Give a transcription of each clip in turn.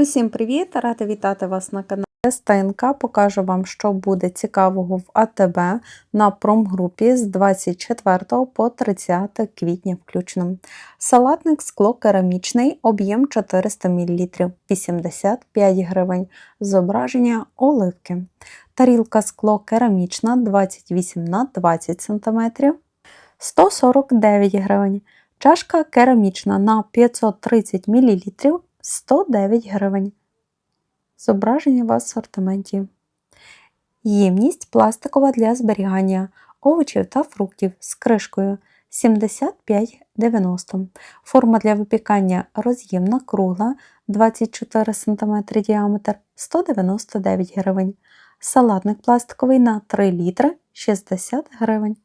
Усім привіт! Рада вітати вас на каналі СТНК. Покажу вам, що буде цікавого в АТБ на промгрупі з 24 по 30 квітня включно. Салатник скло керамічний, об'єм 400 мл, 85 гривень. Зображення оливки. Тарілка скло керамічна 28 на 20 см, 149 гривень. Чашка керамічна на 530 мл 109 гривень. Зображення в асортименті. Ємність пластикова для зберігання овочів та фруктів з кришкою 75,90. Форма для випікання роз'ємна кругла 24 см діаметр 199 гривень. Салатник пластиковий на 3 літри 60 гривень.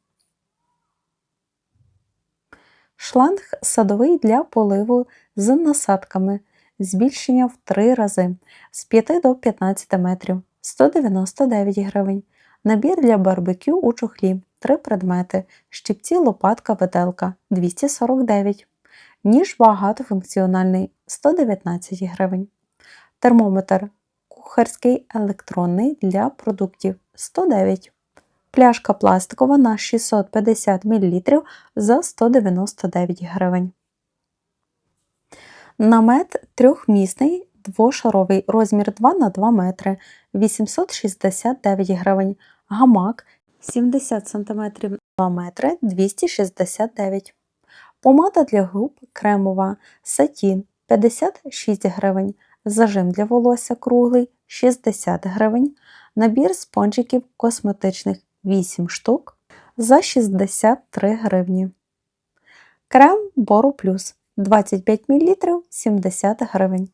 Шланг садовий для поливу з насадками. Збільшення в 3 рази з 5 до 15 метрів 199 гривень. Набір для барбекю у чохлі 3 предмети. Щипці, лопатка, виделка 249 Ніж багатофункціональний 119 гривень. Термометр кухарський електронний для продуктів 109 Пляшка пластикова на 650 мл за 199 гривень. Намет трьохмісний, двошаровий, розмір 2 на 2 метри, 869 гривень. Гамак 70 см 2 метри 269 Помада для губ кремова, сатін 56 гривень. Зажим для волосся круглий 60 гривень. Набір спонжиків косметичних 8 штук за 63 гривні. Крем Бору Плюс 25 мл 70 гривень.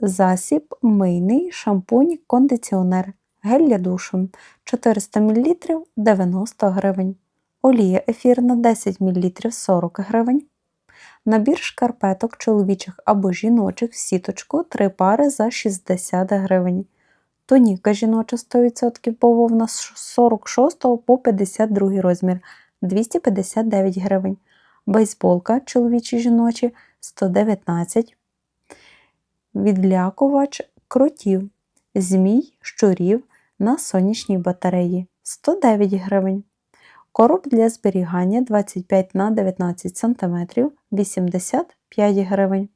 Засіб мийний шампунь, кондиціонер, гель для душу 400 мл 90 гривень. Олія ефірна 10 мл 40 гривень. Набір шкарпеток чоловічих або жіночих в сіточку 3 пари за 60 гривень. Тоніка жіноча 100% бавовна з 46 по 52 розмір 259 гривень бейсболка чоловічі жіночі 119, відлякувач кротів, змій, щурів на сонячній батареї 109 гривень. Короб для зберігання 25 на 19 см 85 гривень.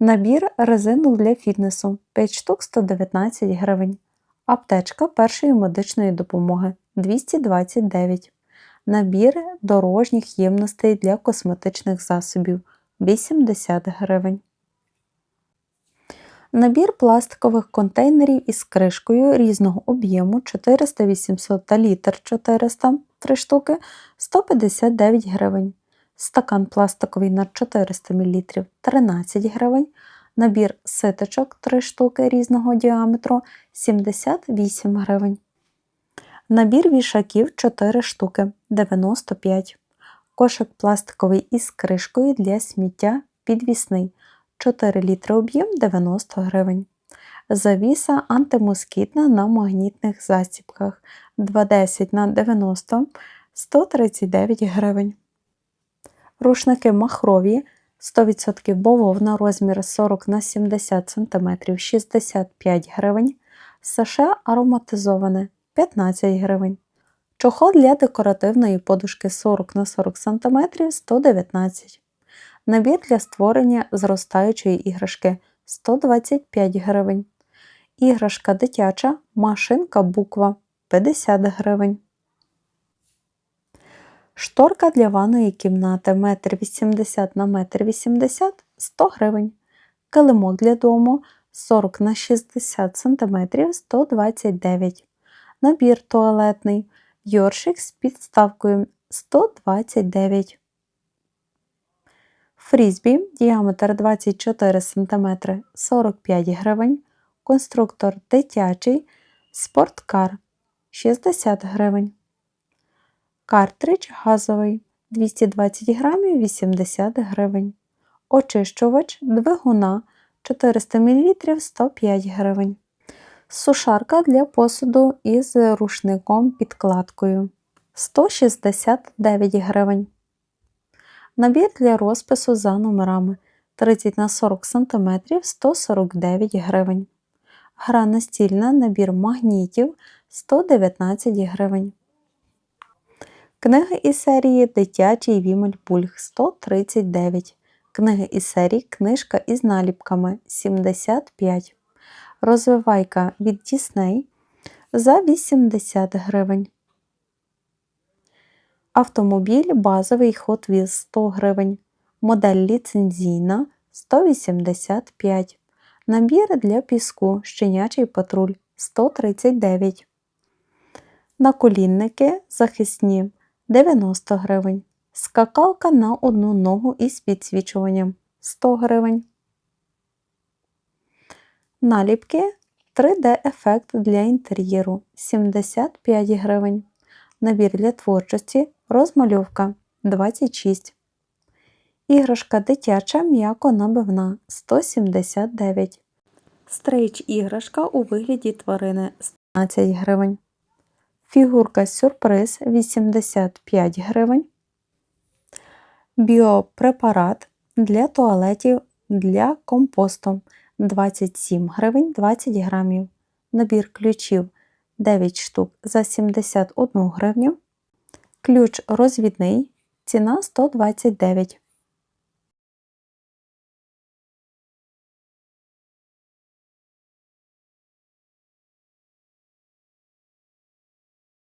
Набір резину для фітнесу 5 штук 119 гривень. Аптечка першої медичної допомоги 229 Набір дорожніх ємностей для косметичних засобів 80 гривень. Набір пластикових контейнерів із кришкою різного об'єму 400, 800 та літр 400 3 штуки 159 гривень. Стакан пластиковий на 400 мл 13 гривень. Набір ситочок 3 штуки різного діаметру 78 гривень. Набір вішаків 4 штуки 95 Кошик пластиковий із кришкою для сміття підвісний 4 літри об'єм 90 гривень. Завіса антимоскітна на магнітних засібках 210 на 90 139 гривень. Рушники махрові 100% бавовна розмір 40 на 70 см 65 гривень. Саше ароматизоване 15 гривень. Чохол для декоративної подушки 40 на 40 см 119 Набір для створення зростаючої іграшки 125 гривень. Іграшка дитяча, машинка буква 50 гривень. Шторка для ванної кімнати 1,80 на 1,80 м 100 гривень. Килимок для дому 40 на 60 см 129 Набір туалетний. Йоршик з підставкою 129 Фрізбі діаметр 24 см 45 гривень. Конструктор дитячий. Спорткар 60 гривень. Картридж газовий 220 грамів 80 гривень. Очищувач двигуна 400 мл 105 гривень. Сушарка для посуду із рушником підкладкою 169 гривень. Набір для розпису за номерами 30 на 40 см 149 гривень. Гра настільна набір магнітів 119 гривень. Книги із серії Дитячий Вімель Пульх 139. Книги із серії Книжка із наліпками 75. Розвивайка від Дісней за 80 гривень. Автомобіль базовий Hot Wheels 100 гривень. Модель ліцензійна 185. Набір для піску Щенячий патруль 139. Наколінники захисні 90 гривень. Скакалка на одну ногу із підсвічуванням 100 гривень. Наліпки 3D-ефект для інтер'єру 75 гривень. Набір для творчості розмальовка 26. Іграшка дитяча м'яко набивна 179. Стрейч іграшка у вигляді тварини 115 гривень. Фігурка сюрприз 85 гривень. Біопрепарат для туалетів для компосту 27 гривень 20 грамів. Набір ключів 9 штук за 71 гривню. Ключ розвідний ціна 129